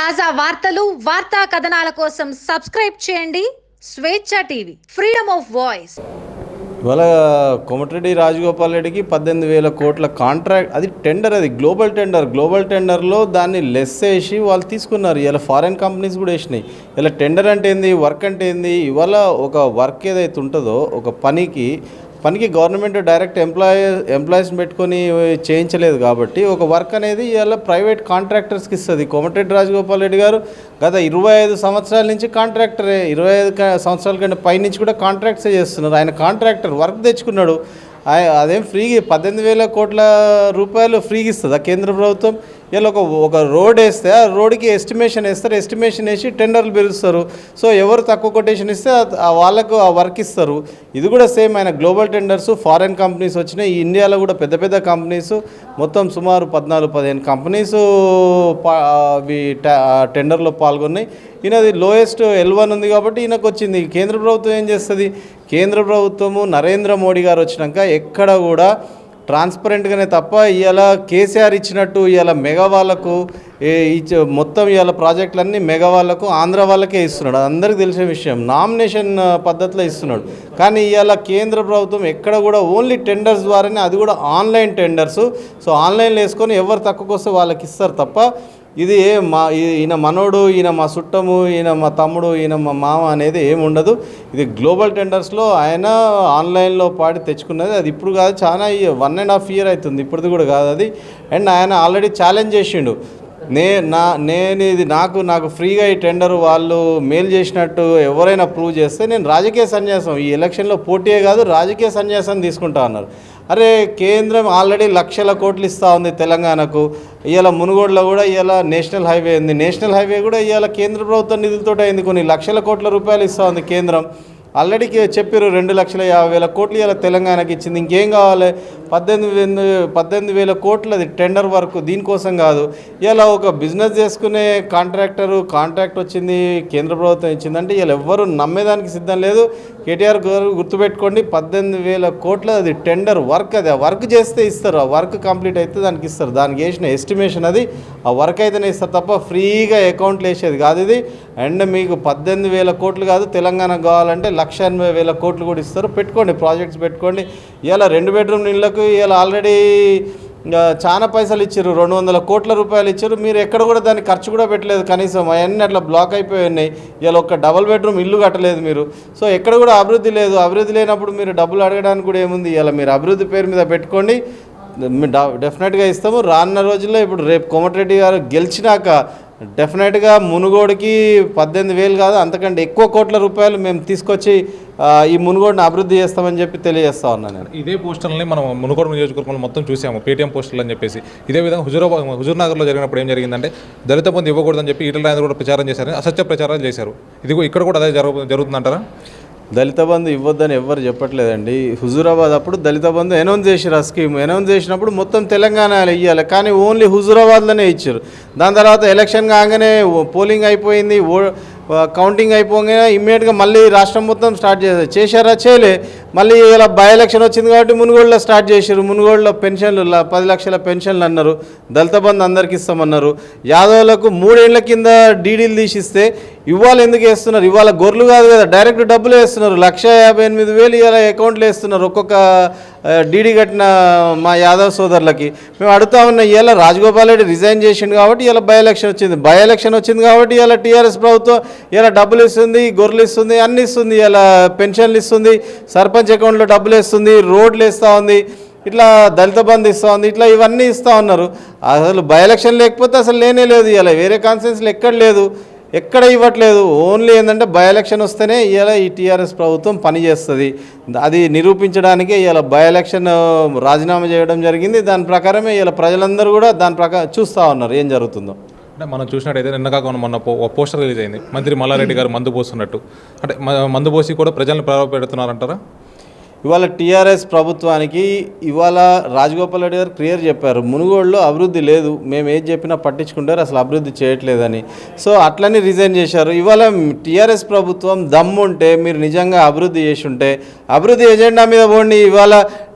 తాజా వార్తలు వార్తా కథనాల కోసం సబ్స్క్రైబ్ చేయండి. స్వేచ్ఛ టీవీ ఫ్రీడమ్ ఆఫ్ వాయిస్. ఇవాళ కోమటిరెడ్డి రాజగోపాల్ రెడ్డికి పద్దెనిమిది వేల కోట్ల కాంట్రాక్ట్ అది టెండర్ అది గ్లోబల్ టెండర్. గ్లోబల్ టెండర్లో దాన్ని లెస్ వేసి వాళ్ళు తీసుకున్నారు. ఇలా ఫారెన్ కంపెనీస్ కూడా వేసినాయి. ఇలా టెండర్ అంటే ఏంది? వర్క్ అంటే ఏంది? ఇవాళ ఒక వర్క్ ఏదైతే ఉంటుందో ఒక పనికి పనికి గవర్నమెంట్ డైరెక్ట్ ఎంప్లాయీ ఎంప్లాయీస్ని పెట్టుకొని చేయించలేదు కాబట్టి ఒక వర్క్ అనేది ఇవాళ ప్రైవేట్ కాంట్రాక్టర్స్కి ఇస్తుంది. కోమటిరెడ్డి రాజగోపాల్ రెడ్డి గారు గత ఇరవై ఐదు సంవత్సరాల నుంచి కాంట్రాక్టరే. ఇరవై ఐదు సంవత్సరాల కంటే పైనుంచి కూడా కాంట్రాక్ట్సే చేస్తున్నారు. ఆయన కాంట్రాక్టర్ వర్క్ తెచ్చుకున్నాడు. అదేం ఫ్రీగా పద్దెనిమిది వేల కోట్ల రూపాయలు ఫ్రీగా ఇస్తుందా. కేంద్ర ప్రభుత్వం ఇలా ఒక ఒక రోడ్ వేస్తే ఆ రోడ్కి ఎస్టిమేషన్ వేస్తారు. ఎస్టిమేషన్ వేసి టెండర్లు పిలుస్తారు సో ఎవరు తక్కువ కొటేషన్ ఇస్తే వాళ్ళకు ఆ వర్క్ ఇస్తారు. ఇది కూడా సేమ్ ఆయన గ్లోబల్ టెండర్స్ ఫారెన్ కంపెనీస్ వచ్చినాయి. ఇండియాలో కూడా పెద్ద పెద్ద కంపెనీస్ మొత్తం సుమారు పద్నాలుగు పదిహేను కంపెనీస్ అవి టెండర్లో పాల్గొన్నాయి. ఈయనది లోయెస్ట్ ఎల్ వన్ ఉంది కాబట్టి ఈయనకు వచ్చింది కేంద్ర ప్రభుత్వం ఏం చేస్తుంది? కేంద్ర ప్రభుత్వము నరేంద్ర మోడీ గారు వచ్చినాక ఎక్కడ కూడా ట్రాన్స్పరెంట్గానే తప్ప ఇవాళ కేసీఆర్ ఇచ్చినట్టు ఇవాళ మెగా వాళ్ళకు మొత్తం ఇవాళ ప్రాజెక్టులన్నీ మెగా వాళ్ళకు ఆంధ్ర వాళ్ళకే ఇస్తున్నాడు. అది అందరికీ తెలిసిన విషయం. నామినేషన్ పద్ధతిలో ఇస్తున్నాడు. కానీ ఇవాళ కేంద్ర ప్రభుత్వం ఎక్కడ కూడా ఓన్లీ టెండర్స్ ద్వారానే అది కూడా ఆన్లైన్ టెండర్స్. సో ఆన్లైన్లో వేసుకొని ఎవరు తక్కువకి వస్తే వాళ్ళకి ఇస్తారు తప్ప ఇది మా ఈ- ఈయన మనోడు ఈయన మా చుట్టము ఈయన మా తమ్ముడు ఈయన మా మామ అనేది ఏమి ఉండదు. ఇది గ్లోబల్ టెండర్స్లో ఆయన ఆన్లైన్లో పాడి తెచ్చుకున్నది. అది ఇప్పుడు కాదు చాలా వన్ అండ్ హాఫ్ ఇయర్ అవుతుంది. ఇప్పటిది కూడా కాదు అది. అండ్ ఆయన ఆల్రెడీ ఛాలెంజ్ చేసిండు. నే నా నేను ఇది నాకు నాకు ఫ్రీగా ఈ టెండర్ వాళ్ళు మేలు చేసినట్టు ఎవరైనా ప్రూవ్ చేస్తే నేను రాజకీయ సన్యాసం. ఈ ఎలక్షన్లో పోటీయే కాదు రాజకీయ సన్యాసం తీసుకుంటా అన్నారు. అరే కేంద్రం ఆల్రెడీ లక్షల కోట్లు ఇస్తూ ఉంది తెలంగాణకు. ఇవాళ మునుగోడులో కూడా ఇవాళ నేషనల్ హైవే ఉంది. నేషనల్ హైవే కూడా ఇవాళ కేంద్ర ప్రభుత్వం నిధులతో అయింది. కొన్ని లక్షల కోట్ల రూపాయలు ఇస్తూ ఉంది కేంద్రం. ఆల్రెడీకి చెప్పారు రెండు లక్షల యాభై వేల కోట్లు ఇలా తెలంగాణకి ఇచ్చింది. ఇంకేం కావాలి? పద్దెనిమిది పద్దెనిమిది వేల కోట్లు అది టెండర్ వర్క్ దీనికోసం కాదు. ఇలా ఒక బిజినెస్ చేసుకునే కాంట్రాక్టరు కాంట్రాక్ట్ వచ్చింది కేంద్ర ప్రభుత్వం ఇచ్చిందంటే ఇలా ఎవ్వరు నమ్మేదానికి సిద్ధం లేదు. కేటీఆర్ గారు గుర్తుపెట్టుకోండి పద్దెనిమిది వేల కోట్ల అది టెండర్ వర్క్ అది. ఆ వర్క్ చేస్తే ఇస్తారు. ఆ వర్క్ కంప్లీట్ అయితే దానికి ఇస్తారు. దానికి వేసిన ఎస్టిమేషన్ అది. ఆ వర్క్ అయితేనే ఇస్తారు తప్ప ఫ్రీగా అకౌంట్లు వేసేది కాదు ఇది. అండ్ మీకు పద్దెనిమిది వేల కోట్లు కాదు తెలంగాణకు కావాలంటే లక్ష ఎనభై వేల కోట్లు కూడా ఇస్తారు. పెట్టుకోండి ప్రాజెక్ట్స్ పెట్టుకోండి. ఇలా రెండు బెడ్రూమ్ ఇళ్ళకు ఇలా ఆల్రెడీ చాలా పైసలు ఇచ్చారు. రెండు వందల కోట్ల రూపాయలు ఇచ్చారు. మీరు ఎక్కడ కూడా దాన్ని ఖర్చు కూడా పెట్టలేదు కనీసం. అవన్నీ అట్లా బ్లాక్ అయిపోయి ఉన్నాయి. ఇలా ఒక డబల్ బెడ్రూమ్ ఇల్లు కట్టలేదు మీరు. సో ఎక్కడ కూడా అభివృద్ధి లేదు. అభివృద్ధి లేనప్పుడు మీరు డబ్బులు అడగడానికి కూడా ఏముంది? ఇలా మీరు అభివృద్ధి పేరు మీద పెట్టుకోండి. డెఫినెట్గా ఇస్తాము. రానున్న రోజుల్లో ఇప్పుడు రేపు కోమటిరెడ్డి గారు గెలిచినాక డెఫినెట్గా మునుగోడుకి పద్దెనిమిది వేలు కాదు అంతకంటే ఎక్కువ కోట్ల రూపాయలు మేము తీసుకొచ్చి ఈ మునుగోడుని అభివృద్ధి చేస్తామని చెప్పి తెలియజేస్తా ఉన్నాను నేను. ఇదే పోస్టర్లని మనం మునుగోడు నియోజకవర్గంలో మొత్తం చూసాము పేటీఎం పోస్టర్లు అని చెప్పేసి. ఇదే విధంగా హుజూరాబాద్ హుజూర్ నగర్లో జరిగినప్పుడు ఏం జరిగిందంటే దళిత బంధు ఇవ్వకూడదని చెప్పి ఈటల రాజేంద్ర కూడా ప్రచారం చేశారు అసత్య ప్రచారాలు చేశారు. ఇదిగో ఇక్కడ కూడా అదే జరుగు జరుగుతుందంటారా? దళిత బంధు ఇవ్వద్దని ఎవ్వరు చెప్పట్లేదండి. హుజూరాబాద్ అప్పుడు దళిత బంధు అనౌన్స్ చేశారు ఆ స్కీమ్. అనౌన్స్ చేసినప్పుడు మొత్తం తెలంగాణలో ఇవ్వాలి కానీ ఓన్లీ హుజూరాబాద్లోనే ఇచ్చారు. దాని తర్వాత ఎలక్షన్ కాగానే పోలింగ్ అయిపోయింది. ఓ కౌంటింగ్ అయిపోగానే ఇమ్మీడియట్గా మళ్ళీ రాష్ట్రం మొత్తం స్టార్ట్ చేశారు. చేశారా? చేయలే. మళ్ళీ ఇలా బై ఎలక్షన్ వచ్చింది కాబట్టి మునుగోడులో స్టార్ట్ చేశారు మునుగోడులో పెన్షన్లు పది లక్షల పెన్షన్లు అన్నారు. దళిత బంధు అందరికి ఇస్తామన్నారు. యాదవులకు మూడేళ్ళ కింద డీడీలు తీసిస్తే ఇవాళ ఎందుకు వేస్తున్నారు? ఇవాళ గొర్రెలు కాదు కదా డైరెక్ట్ డబ్బులు వేస్తున్నారు. లక్ష యాభై ఎనిమిది వేలు ఇవాళ అకౌంట్లు వేస్తున్నారు. ఒక్కొక్క డీడీ కట్టిన మా యాదవ్ సోదరులకి. మేము అడుగుతా ఉన్న ఇవాళ రాజగోపాల్ రెడ్డి రిజైన్ చేసిండు కాబట్టి ఇలా బై ఎలక్షన్ వచ్చింది. బై ఎలక్షన్ వచ్చింది కాబట్టి ఇలా టీఆర్ఎస్ ప్రభుత్వం ఇలా డబ్బులు ఇస్తుంది గొర్రెలు ఇస్తుంది అన్ని ఇస్తుంది ఇలా పెన్షన్లు ఇస్తుంది. సర్పంచ్ అకౌంట్లో డబ్బులు వేస్తుంది రోడ్లు వేస్తూ ఉంది ఇట్లా దళిత బంధు ఇస్తూ ఉంది ఇట్లా ఇవన్నీ ఇస్తూ ఉన్నారు. అసలు బై ఎలక్షన్ లేకపోతే అసలు లేనే లేదు ఇలా వేరే కాన్ఫరెన్స్లో ఎక్కడ లేదు ఎక్కడ ఇవ్వట్లేదు ఓన్లీ ఏంటంటే బై ఎలక్షన్ వస్తేనే ఇవాళ ఈ టీఆర్ఎస్ ప్రభుత్వం పనిచేస్తుంది అది నిరూపించడానికే ఇవాళ బై ఎలక్షన్ రాజీనామా చేయడం జరిగింది. దాని ప్రకారమే ఇవాళ ప్రజలందరూ కూడా దాని ప్రకారం చూస్తూ ఉన్నారు ఏం జరుగుతుందో. అంటే మనం చూసినట్టయితే నిన్న కాక మొన్న పో- పోస్టర్ రిలీజ్ అయింది. మంత్రి మల్లారెడ్డి గారు మందు పోస్తున్నట్టు. అంటే మందు పోసి కూడా ప్రజలను ప్రభావ పెడుతున్నారంటారా? ఇవాళ టీఆర్ఎస్ ప్రభుత్వానికి ఇవాళ రాజగోపాల్ రెడ్డి గారు క్లియర్ చెప్పారు. మునుగోడులో అభివృద్ధి లేదు. మేము ఏది చెప్పినా పట్టించుకుంటారు. అసలు అభివృద్ధి చేయట్లేదని. సో అట్లనే రిజైన్ చేశారు. ఇవాళ టీఆర్ఎస్ ప్రభుత్వం దమ్ముంటే మీరు నిజంగా అభివృద్ధి చేసి ఉంటే అభివృద్ధి ఎజెండా మీద పోండి. ఇవాళ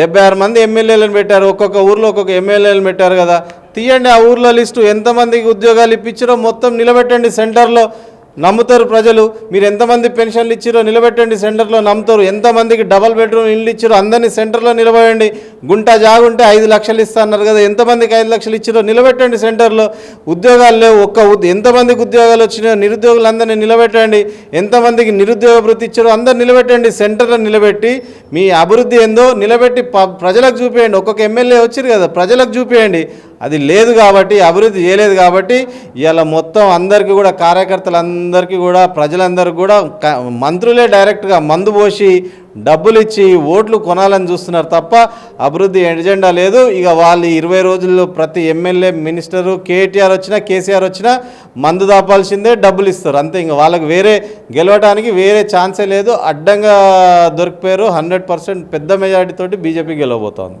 డెబ్బై ఆరు మంది ఎమ్మెల్యేలను పెట్టారు. ఒక్కొక్క ఊర్లో ఒక్కొక్క ఎమ్మెల్యేలను పెట్టారు కదా. తీయండి ఆ ఊర్లో లిస్టు. ఎంతమందికి ఉద్యోగాలు ఇప్పించారో మొత్తం నిలబెట్టండి సెంటర్లో. నమ్ముతారు ప్రజలు. మీరు ఎంతమంది పెన్షన్లు ఇచ్చారో నిలబెట్టండి సెంటర్లో నమ్ముతారు. ఎంతమందికి డబల్ బెడ్రూమ్ ఇల్లు ఇచ్చారో అందరినీ సెంటర్లో నిలబడండి గుంట జాగుంటే ఐదు లక్షలు ఇస్తా అన్నారు కదా ఎంతమందికి ఐదు లక్షలు ఇచ్చారో నిలబెట్టండి సెంటర్లో. ఉద్యోగాలు లేవు ఒక్క ఉద్- ఎంతమందికి ఉద్యోగాలు వచ్చినాయో నిరుద్యోగులందరినీ నిలబెట్టండి. ఎంతమందికి నిరుద్యోగ వృత్తి ఇచ్చారో అందరు నిలబెట్టండి. సెంటర్లో నిలబెట్టి మీ అభివృద్ధి ఏందో నిలబెట్టి ప- ప్రజలకు చూపించండి ఒక్కొక్క ఎమ్మెల్యే వచ్చారు కదా ప్రజలకు చూపించండి అది లేదు కాబట్టి అభివృద్ధి చేయలేదు కాబట్టి ఇవాళ మొత్తం అందరికీ కూడా కార్యకర్తలందరికీ కూడా ప్రజలందరికీ కూడా మంత్రులే డైరెక్ట్గా మందు పోసి డబ్బులు ఇచ్చి ఓట్లు కొనాలని చూస్తున్నారు తప్ప అభివృద్ధి ఎజెండా లేదు. ఇక వాళ్ళు ఇరవై రోజుల్లో ప్రతి ఎమ్మెల్యే మినిస్టరు కేటీఆర్ వచ్చినా కేసీఆర్ వచ్చినా మందు దాపాల్సిందే డబ్బులు ఇస్తారు అంతే ఇంకా వాళ్ళకి వేరే గెలవడానికి వేరే ఛాన్సే లేదు. అడ్డంగా దొరికిపోయారు హండ్రెడ్ పర్సెంట్ పెద్ద మెజారిటీ బీజేపీ గెలవబోతోంది.